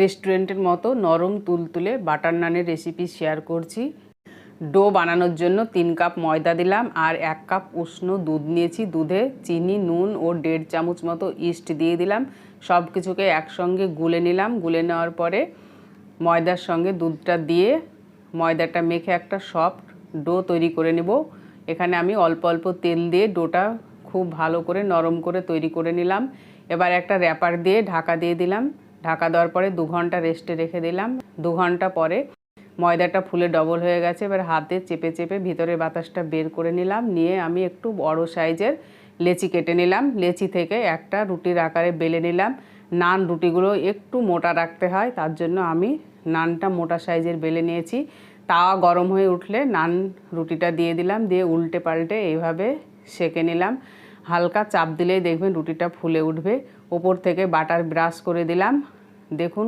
রেস্টুরেন্টের মতো নরম তুলতুলে বাটার নানের রেসিপি শেয়ার করছি। ডো বানানোর জন্য তিন কাপ ময়দা দিলাম আর এক কাপ উষ্ণ দুধ নিয়েছি। দুধে চিনি, নুন ও দেড় চামচ মতো ইস্ট দিয়ে দিলাম। সব কিছুকে একসঙ্গে গুলে নিলাম। গুলে নেওয়ার পরে ময়দার সঙ্গে দুধটা দিয়ে ময়দাটা মেখে একটা সফট ডো তৈরি করে নেব। এখানে আমি অল্প অল্প তেল দিয়ে ডোটা খুব ভালো করে নরম করে তৈরি করে নিলাম। এবার একটা র্যাপার দিয়ে ঢাকা দিয়ে দিলাম। ঢাকা দেওয়ার পরে দু ঘণ্টা রেস্টে রেখে দিলাম। দু ঘণ্টা পরে ময়দাটা ফুলে ডবল হয়ে গেছে। এবার হাতে চেপে চেপে ভিতরে বাতাসটা বের করে নিলাম। নিয়ে আমি একটু বড় সাইজের লেচি কেটে নিলাম। লেচি থেকে একটা রুটির আকারে বেলে নিলাম। নান রুটিগুলো একটু মোটা রাখতে হয়, তার জন্য আমি নানটা মোটা সাইজের বেলে নিয়েছি। তাওয়া গরম হয়ে উঠলে নান রুটিটা দিয়ে দিলাম। দিয়ে উল্টে পাল্টে এইভাবে সেকে নিলাম। হালকা চাপ দিলেই দেখবেন রুটিটা ফুলে উঠবে। ওপর থেকে বাটার ব্রাশ করে দিলাম। দেখুন